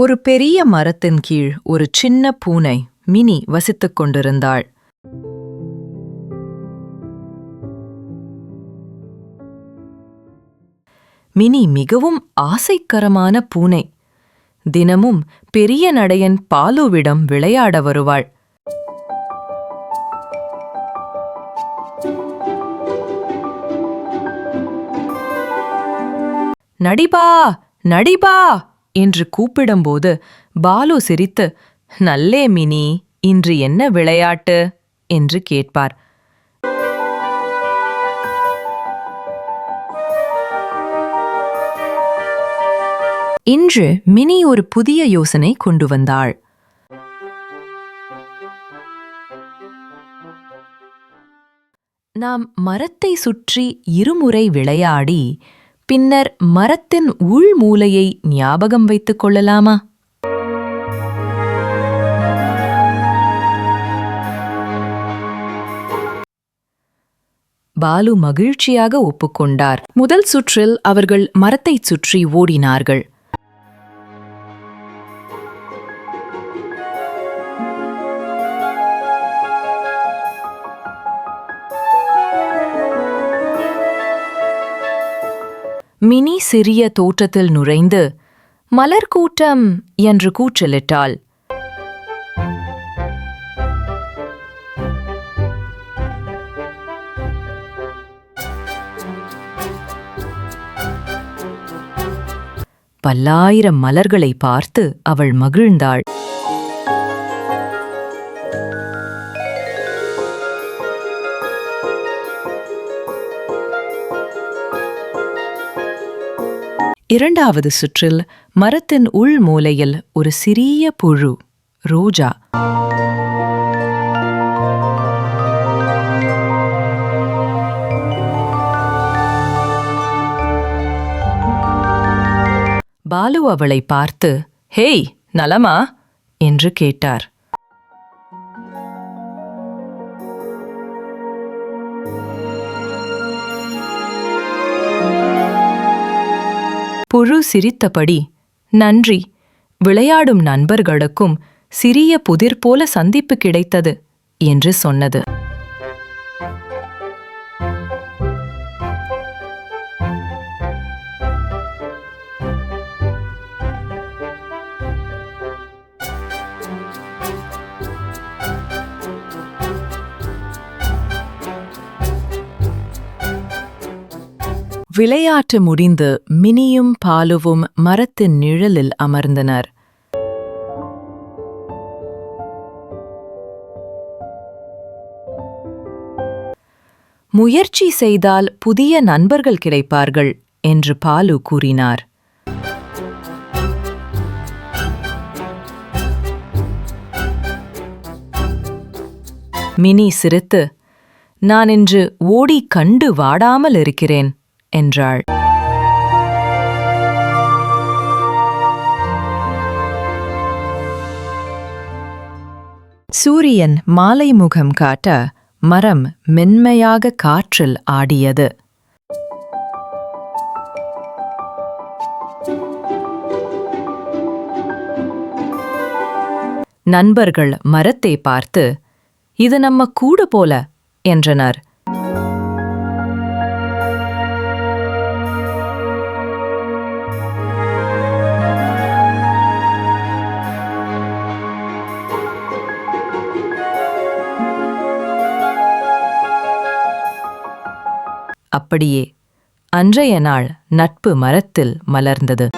ஒரு பெரிய மரத்தின் கீழ் ஒரு சின்ன பூனை மினி வசித்துக் கொண்டிருந்தாள். மினி மிகவும் ஆசைக்கரமான பூனை. தினமும் பெரிய நடையன் பாலுவிடம் விளையாட வருவாள். நடிபா! நடிபா! என்று கூப்பிடும்போது பாலு சிரித்து நல்லே மினி இன்று என்ன விளையாட்டு? என்று கேட்பார். இன்று மினி ஒரு புதிய யோசனை கொண்டு வந்தாள். நாம் மரத்தை சுற்றி இருமுறை விளையாடி பின்னர் மரத்தின் உள் மூலையை ஞாபகம் வைத்துக் கொள்ளலாமா? பாலு மகிழ்ச்சியாக ஒப்புக்கொண்டார். முதல் சுற்றில் அவர்கள் மரத்தைச் சுற்றி ஓடினார்கள். மினி சிறிய தோற்றத்தில் நுழைந்து மலர் கூட்டம் என்று கூச்சலிட்டாள். பல்லாயிரம் மலர்களை பார்த்து அவள் மகிழ்ந்தாள். இரண்டாவது சுற்றில் மரத்தின் உள் மூலையில் ஒரு சிறிய புழு ரோஜா. பாலு அவளை பார்த்து ஹேய் நலமா? என்று கேட்டார். புழு சிரித்தபடி நன்றி. விளையாடும் நண்பர்களுக்கும் சிறிய புதிர் போல சந்திப்பு கிடைத்தது என்று சொன்னது. விளையாட்டு முடிந்து மினியும் பாலுவும் மரத்தின் நிழலில் அமர்ந்தனர். முயற்சி செய்தால் புதிய நண்பர்கள் கிடைப்பார்கள் என்று பாலு கூறினார். மினி சிரித்து நான் இன்று ஓடி கண்டு வாடாமல் இருக்கிறேன். என்றாள் சூரியன் மாலை முகம் காட்ட மரம் மென்மையாக காற்றில் ஆடியது. நண்பர்கள் மரத்தை பார்த்து இது நம்ம கூடு போல என்றனர். அப்படியே. அன்றைய நாள் நட்பு மரத்தில் மலர்ந்தது.